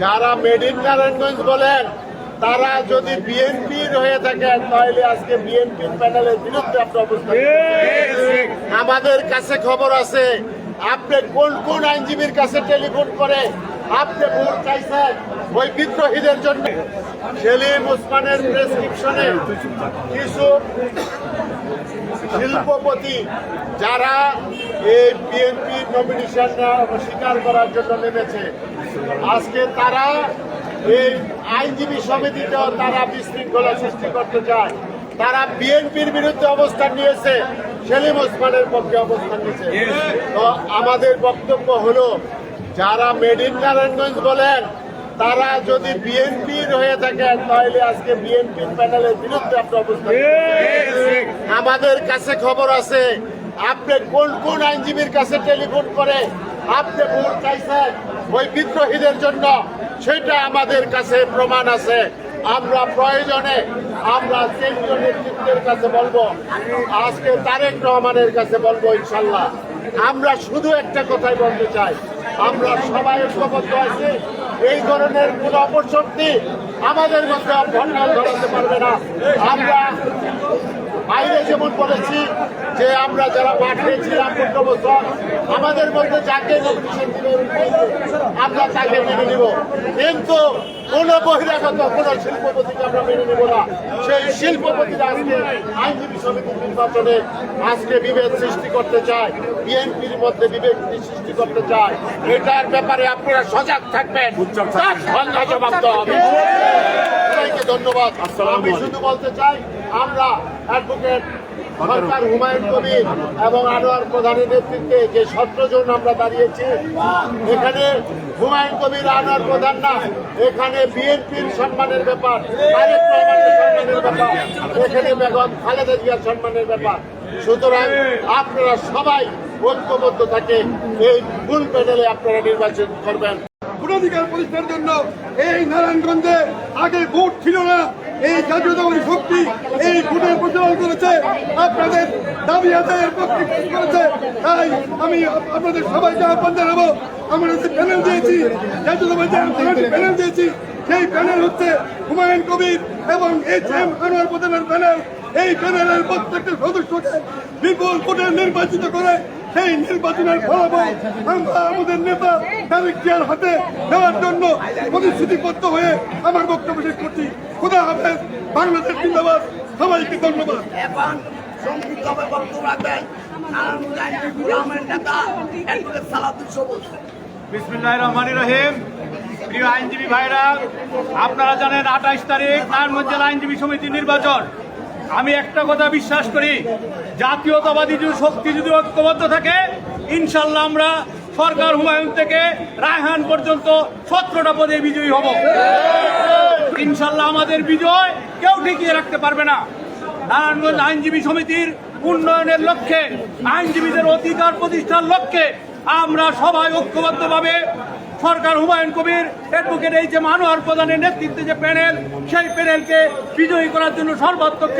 যারা made in Narayanganj বলেন তারা যদি বিএনপির হয়ে থাকেন তাহলে আজকে বিএনপির প্যানেলের বিরুদ্ধে আপনি অবস্থান আমাদের কাছে খবর আছে আপনি কোন কোন আইনজীবীর কাছে টেলিফোন করে আপনি ভোট চাইছেন ওই বিদ্রোহীদের জন্য? সেলিম ওসমানের প্রেসক্রিপশনে কিছু শিল্পপতি যারা এই বিএনপি নমিনেশন স্বীকার করার জন্য নেমেছে আজকে তারা এই আইনজীবী সমিতিতেও তারা বিশৃঙ্খলা সৃষ্টি করতে চায়। তারা বিএনপির বিরুদ্ধে অবস্থান নিয়েছে, সেলিম ওসমানের পক্ষে অবস্থান নিয়েছে। তো আমাদের বক্তব্য হলো, যারা মেড ইন নারায়ণগঞ্জ বলেন, তারা যদি বিএনপির হয়ে থাকেন তাহলে আজকে বিএনপির প্যানেলের বিরুদ্ধে আপনি অবস্থান আমাদের কাছে খবর আছে, আপনি কোন কোন আইনজীবীর কাছে টেলিফোন করে আপনি ভোট চাইছেন ওই বিদ্রোহীদের জন্য, সেটা আমাদের কাছে প্রমাণ আছে। আমরা প্রয়োজনে, আমরা কেন্দ্রীয় নেতৃত্বের কাছে বলব, আজকে তারেক রহমানের কাছে বলব ইনশাল্লাহ। আমরা শুধু একটা কথাই বলতে চাই, আমরা সবাই ঐক্যবদ্ধ আছি, এই ধরনের কোন অপশক্তি আমাদের মধ্যে ভণ্ডাল ধরাতে পারবে না। আমরা বাইরে যেমন বলেছি যে আমরা যারা মাঠে ছিলাম পনেরো বছর আমাদের মধ্যে যাকে আমরা তাকে মেনে নিব। কিন্তু কোন বহিরাগত কোন শিল্পপতিকে আমরা মেনে নেব না। সেই শিল্পপতিরা আজকে আইনজীবী সমিতির নির্বাচনে আজকে বিভেদ সৃষ্টি করতে চায় বিএনপির মধ্যে বিভেদ সৃষ্টি করতে চায় এটার ব্যাপারে আপনারা সজাগ থাকবেন। সন্ধ্যা জবাব হবে। সবাইকে ধন্যবাদ। আমি শুধু বলতে চাই আমরা অ্যাডভোকেট সরকার হুমায়ুন কবির এবং আনোয়ার প্রধানের নেতৃত্বে যে সতেরো জন আমরা দাঁড়িয়েছি, এখানে হুমায়ুন কবির, আনোয়ার প্রধান না, এখানে বিএনপির সম্মানের ব্যাপার ব্যাপার, এখানে বেগম খালেদা জিয়ার সম্মানের ব্যাপার। সুতরাং আপনারা সবাই ঐক্যবদ্ধ থাকে, এই ফুল প্যানেলে আপনারা নির্বাচন করবেন। ভোটাধিকার প্রতিষ্ঠার জন্য এই নারায়ণগঞ্জে আগে ভোট ছিল না এই জাতীয়তাবাদী শক্তি এই ভোটের প্রচলন করেছে, আপনাদের দাবি আদায়ের পক্ষে করেছে। তাই আমি আপ- আপনাদের সবাইকে আহ্বান জানাব, আমরা যে প্যানেল দিয়েছি, জাতীয়তাবাদী প্যানেল দিয়েছি, সেই প্যানেল হচ্ছে হুমায়ুন কবির এবং এইচ এম আনোয়ার প্রধানের প্যানেল এই প্যানেলের প্রত্যেকটা সদস্যকে বিপুল ভোটে নির্বাচিত করে সেই নির্বাচনের ফলাফল আমরা নেতা তারেক জিয়ার হাতে দেওয়ার জন্য প্রতিশ্রুতিবদ্ধ হয়ে আমার বক্তব্য শেষ করছি। খুদা হাফেজ বাংলাদেশ জিন্দাবাদ সবাইকে ধন্যবাদ। এখন সংক্ষিপ্তভাবে বক্তব্য রাখবেন। প্রিয় আইনজীবী ভাইরা আপনারা জানেন আঠাইশ তারিখ নারায়ণগঞ্জ জেলা আইনজীবী সমিতির নির্বাচন। আমি একটা কথা বিশ্বাস করি জাতীয়তাবাদী যদি শক্তি যদি ঐক্যবদ্ধ থাকে ইনশাল্লাহ আমরা সরকার হুমায়ুন থেকে রায়হান পর্যন্ত সতেরোটা পদে বিজয়ী হব। ইনশাল্লাহ আমাদের বিজয় কেউ ঠেকিয়ে রাখতে পারবে না। নারায়ণগঞ্জ আইনজীবী সমিতির উন্নয়নের লক্ষ্যে, আইনজীবীদের অধিকার প্রতিষ্ঠার লক্ষ্যে আমরা সবাই ঐক্যবদ্ধভাবে সরকার হুমায়ুন কবির অ্যাডভোকেট এই যে মানোয়ার প্রধানের নেতৃত্বে যে প্যানেল সেই প্যানেলকে বিজয়ী করার জন্য সর্বাত্মক